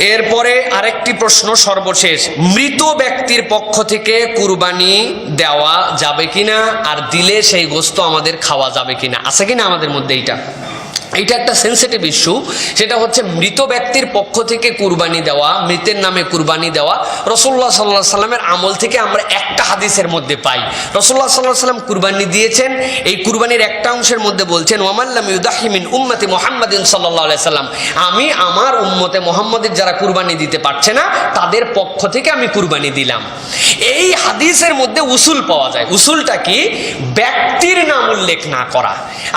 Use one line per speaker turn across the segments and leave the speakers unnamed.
এরপরে আরেকটি প্রশ্ন সর্বশেষ। মৃত ব্যক্তির পক্ষ থেকে কুরবানি দেওয়া যাবে কিনা? আর দিলে সেই গোস্ত আমাদের খাওয়া যাবে কিনা? আছে কিনা আমাদের মধ্যে এইটা? এইটা একটা সেন্সিটিভ ইস্যু সেটা হচ্ছে মৃত ব্যক্তির পক্ষ থেকে কুরবানি দেওয়া, মৃতের নামে কুরবানি দেওয়া, রসুল্লাহ সাল্লাহ সাল্লামের আমল থেকে আমরা একটা হাদিসের মধ্যে পাই। রসুল্লাহ সাল্লাহ সাল্লাম কুরবানি দিয়েছেন, এই কুরবানির একটা অংশের মধ্যে বলছেন ওয়ামাল্লাম ইউদাহিমিন উম্মতি মোহাম্মদিন সাল্লাহ সাল্লাম। আমি আমার উম্মতে মোহাম্মদের যারা কুরবানি দিতে পারছে না, তাদের পক্ষ থেকে আমি কুরবানি দিলাম। এই হাদিসের মধ্যে উসুল পাওয়া যায়। উসুলটা কি? ব্যক্তির নাম উল্লেখ না করা।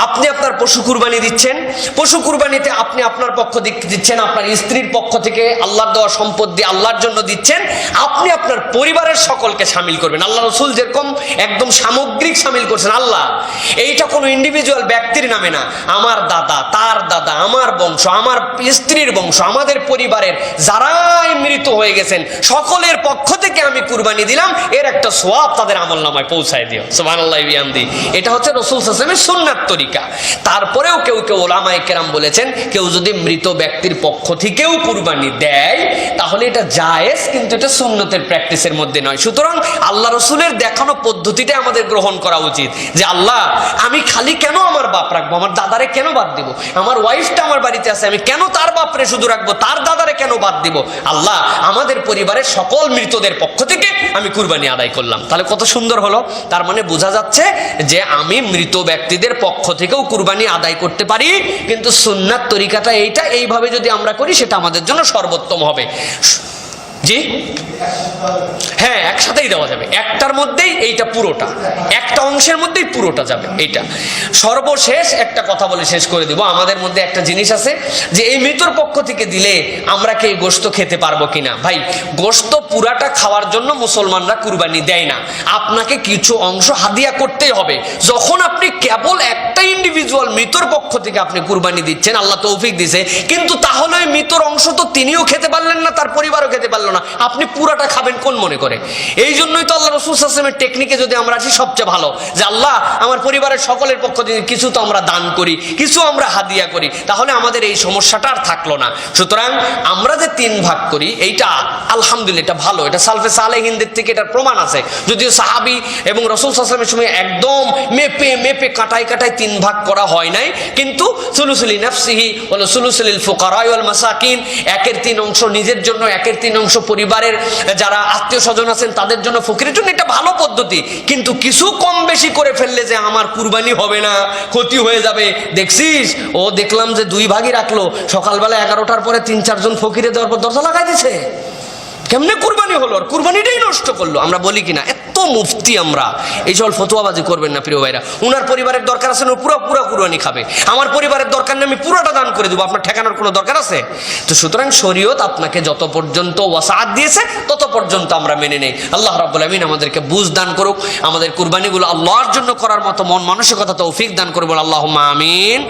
আপনি আপনার পশু কুরবানি দিচ্ছেন, পশু কুরবানিতে আপনি আপনার পক্ষ দিচ্ছেন, আপনার স্ত্রীর পক্ষ থেকে আল্লাহর দেওয়া সম্পদ দিয়ে আল্লাহর জন্য দিচ্ছেন, আপনি আপনার পরিবারের সকলকে সামিল করবেন। আল্লাহ রসুল যেরকম একদম সামগ্রিক সামিল করছেন, আল্লাহ। এইটা কোনো ইন্ডিভিজুয়াল ব্যক্তির নামে না। আমার দাদা, তার দাদা, আমার বংশ, আমার স্ত্রীর বংশ, আমাদের পরিবারের যারাই মৃত হয়ে গেছেন, সকলের পক্ষ থেকে আমি কুরবানি দিলাম, এর একটা সোয়াব তাদের আমল নামায় পৌঁছায় দিও। সোমান আল্লাহ এটা হচ্ছে রসুল সুন্নাত তরিকা। তারপরেও কেউ কেউ ওলামায় কেরাম বলেছেন, কেউ যদি মৃত ব্যক্তির পক্ষ থেকেও কুরবানি দেয়, তাহলে এটা জায়েজ, কিন্তু এটা সুন্নতের প্র্যাকটিসের মধ্যে নয়। সুতরাং আল্লাহ রসুলের দেখানো পদ্ধতিটা আমাদের গ্রহণ করা উচিত, যে আল্লাহ, আমি খালি কেন আমার বাপ রাখব? আমার দাদারে কেন বাদ দিব? আমার ওয়াইফটা আমার বাড়িতে আছে, আমি কেন তার বাপরে শুধু রাখব? তার দাদারে কেন বাদ দিব? আল্লাহ, আমাদের পরিবারের সকল মৃতদের পক্ষ থেকে আমি কুরবানি আদায় করলাম। তাহলে কত সুন্দর হলো? তার মানে বোঝা যাচ্ছে যে আমি মৃত ব্যক্তিদের পক্ষ থেকেও কুরবানি আদায় করতে পারি, কিন্তু সুন্নাত তরিকাটা এইটা, এইভাবে যদি আমরা করি, সেটা আমাদের জন্য সর্বোত্তম হবে। জি? হ্যাঁ একসাথেই দেওয়া যাবে। একটার মধ্যেই এইটা পুরোটা। একটা অংশের মধ্যেই পুরোটা যাবে এইটা। সর্বশেষ একটা কথা বলে শেষ করে দেব। আমাদের মধ্যে একটা জিনিস আছে যে এই মৃতর পক্ষ থেকে দিলে আমরা কি এই গোস্ত খেতে পারব কিনা? ভাই গোস্ত পুরাটা খাওয়ার জন্য মুসলমানরা কুরবানি দেয় না। আপনাকে কিছু অংশ হাদিয়া করতেই হবে। যখন আপনি কেবল ইন্ডিভিজুয়াল মৃতর পক্ষ থেকে আপনি কুরবানি দিচ্ছেন, আল্লাহ তৌফিক দিছে। কিন্তু তাহলে ওই মৃতর অংশ তো তিনিও খেতে পারলেন না, তার পরিবারও খেতে পারল না। আপনি পুরাটা খাবেন কোন মনে করে? এই জন্যই তো আল্লাহ রসুল আসলামের টেকনিকে যদি আমরা আসি, সবচেয়ে ভালো, যে আল্লাহ আমার পরিবারের সকলের পক্ষ থেকে কিছু তো আমরা দান করি, কিছু আমরা হাদিয়া করি, তাহলে আমাদের এই সমস্যাটা আর থাকল না। সুতরাং আমরা যে তিন ভাগ করি, এইটা আলহামদুলিল্লাহ এটা ভালো, এটা সালফে সালে সালেহিনদের থেকে এটার প্রমাণ আছে। যদিও সাহাবি এবং রসুল আসলামের সময় একদম মেপে মেপে কাটাই কাটাই তিন ভাগ করা হয় নাই, কিন্তু সুলুসুলি নাফসিহি হলো সুলুসুলিল ফোকারাই ওয়াল মাসাকিন, একের তিন অংশ নিজের জন্য, একের তিন অংশ পরিবারের যারা আত্মীয় স্বজন আছেন তাদের জন্য ফকিরের জন্য এটা ভালো পদ্ধতি, কিন্তু কিছু কম বেশি করে ফেললে যে আমার কুরবানি হবে না, ক্ষতি হয়ে যাবে। দেখছিস? ও দেখলাম যে দুই ভাগই রাখল, সকালবেলা এগারোটার পরে তিন চারজন ফকিরে দেওয়ার পর দরজা লাগাই দিছে। কেমনে কুরবানি হলো? আর কুরবানিটাই নষ্ট করল। আমরা বলি কিনা, এত মুফতি আমরা। এই সকল ফতুয়াবাজি করবেন না, প্রিয় ভাইরা। উনার পরিবারের দরকার আছে পুরো পুরো কুরবানি খাবে। আমার পরিবারের দরকার নেই, আমি পুরোটা দান করে দেবো। আপনার ঠেকানোর কোনো দরকার আছে? তো সুতরাং শরীয়ত আপনাকে যত পর্যন্ত ওয়াসাদ দিয়েছে, তত পর্যন্ত আমরা মেনে নেই। আল্লাহ রাব্বুল আমিন আমাদেরকে বুঝ দান করুক। আমাদের কুরবানিগুলো আল্লাহর জন্য করার মতো মন মানসিকতা, তৌফিক দান করব আল্লাহ আমিন।